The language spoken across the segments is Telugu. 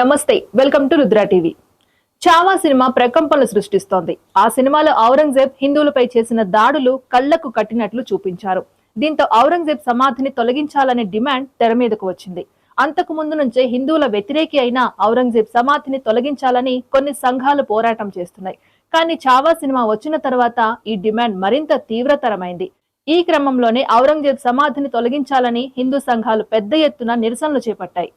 నమస్తే welcome to Rudra TV. Chhaava cinema ప్రకంపనలు సృష్టిస్తోంది. ఆ సినిమాలో ఔరంగజేబ్ హిందువులపై చేసిన దాడులు కళ్ళకు కట్టినట్లు చూపించారు. దీంతో ఔరంగజేబ్ సమాధిని తొలగించాలనే డిమాండ్ తెర మీదకు వచ్చింది. అంతకు ముందు నుంచే హిందువుల వ్యతిరేకి అయిన ఔరంగజేబ్ సమాధిని తొలగించాలని కొన్ని సంఘాలు పోరాటం చేస్తున్నాయి. కానీ చావా సినిమా వచ్చిన తర్వాత ఈ డిమాండ్ మరింత తీవ్రతరమైంది. ఈ క్రమంలోనే ఔరంగజేబ్ సమాధిని తొలగించాలని హిందూ సంఘాలు పెద్ద ఎత్తున నిరసనలు చేపట్టాయి.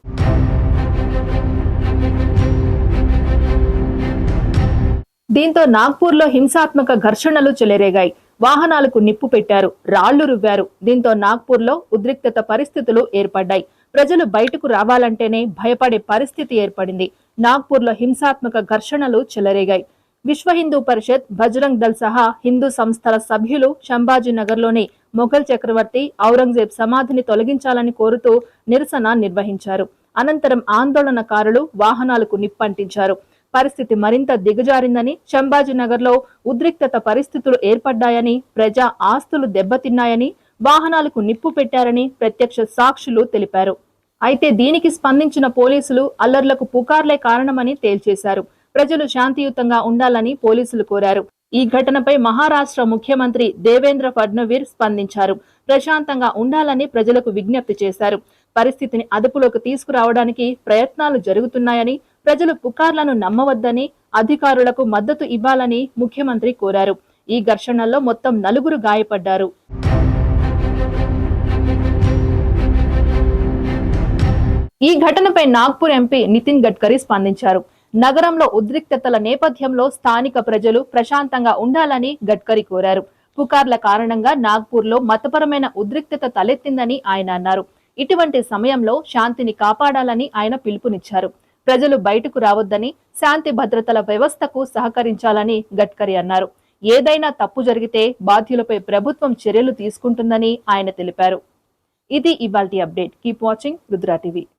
దీంతో నాగ్పూర్లో హింసాత్మక ఘర్షణలు చెలరేగాయి. వాహనాలకు నిప్పు పెట్టారు. రాళ్ళు రువ్వారు. దీంతో నాగ్పూర్లో ఉద్రిక్తత పరిస్థితులు ఏర్పడ్డాయి. ప్రజలు బయటకు రావాలంటేనే భయపడే పరిస్థితి ఏర్పడింది. నాగ్పూర్లో హింసాత్మక ఘర్షణలు చెలరేగాయి. విశ్వ హిందూ పరిషత్ బజరంగ్ దల్ సహా హిందూ సంస్థల సభ్యులు శంభాజీనగర్లోని మొఘల్ చక్రవర్తి ఔరంగజేబ్ సమాధిని తొలగించాలని కోరుతూ నిరసన నిర్వహించారు. అనంతరం ఆందోళనకారులు వాహనాలకు నిప్పంటించారు పరిస్థితి మరింత దిగజారిందని శంభాజీనగర్లో ఉద్రిక్తత పరిస్థితులు ఏర్పడ్డాయని ప్రజా ఆస్తులు దెబ్బతిన్నాయని వాహనాలకు నిప్పు పెట్టారని ప్రత్యక్ష సాక్షులు తెలిపారు. అయితే దీనికి స్పందించిన పోలీసులు అల్లర్లకు పుకార్లే కారణమని తేల్చేశారు. ప్రజలు శాంతియుతంగా ఉండాలని పోలీసులు కోరారు. ఈ ఘటనపై మహారాష్ట్ర ముఖ్యమంత్రి దేవేంద్ర ఫడ్నవీర్ స్పందించారు. ప్రశాంతంగా ఉండాలని ప్రజలకు విజ్ఞప్తి చేశారు. పరిస్థితిని అదుపులోకి తీసుకురావడానికి ప్రయత్నాలు జరుగుతున్నాయని ప్రజలు పుకార్లను నమ్మవద్దని అధికారులకు మద్దతు ఇవ్వాలని ముఖ్యమంత్రి కోరారు. ఈ ఘర్షణల్లో మొత్తం నలుగురు గాయపడ్డారు. ఈ ఘటనపై నాగ్పూర్ ఎంపీ నితిన్ గడ్కరీ స్పందించారు. నగరంలో ఉద్రిక్తతల నేపథ్యంలో స్థానిక ప్రజలు ప్రశాంతంగా ఉండాలని గడ్కరీ కోరారు. పుకార్ల కారణంగా నాగ్పూర్లో మతపరమైన ఉద్రిక్తత తలెత్తిందని ఆయన అన్నారు. ఇటువంటి సమయంలో శాంతిని కాపాడాలని ఆయన పిలుపునిచ్చారు. ప్రజలు బయటకు రావద్దని శాంతి భద్రతల వ్యవస్థకు సహకరించాలని గడ్కరీ అన్నారు. ఏదైనా తప్పు జరిగితే బాధ్యులపై ప్రభుత్వం చర్యలు తీసుకుంటుందని ఆయన తెలిపారు. ఇది ఇవాల్టి update. Keep watching Rudra TV.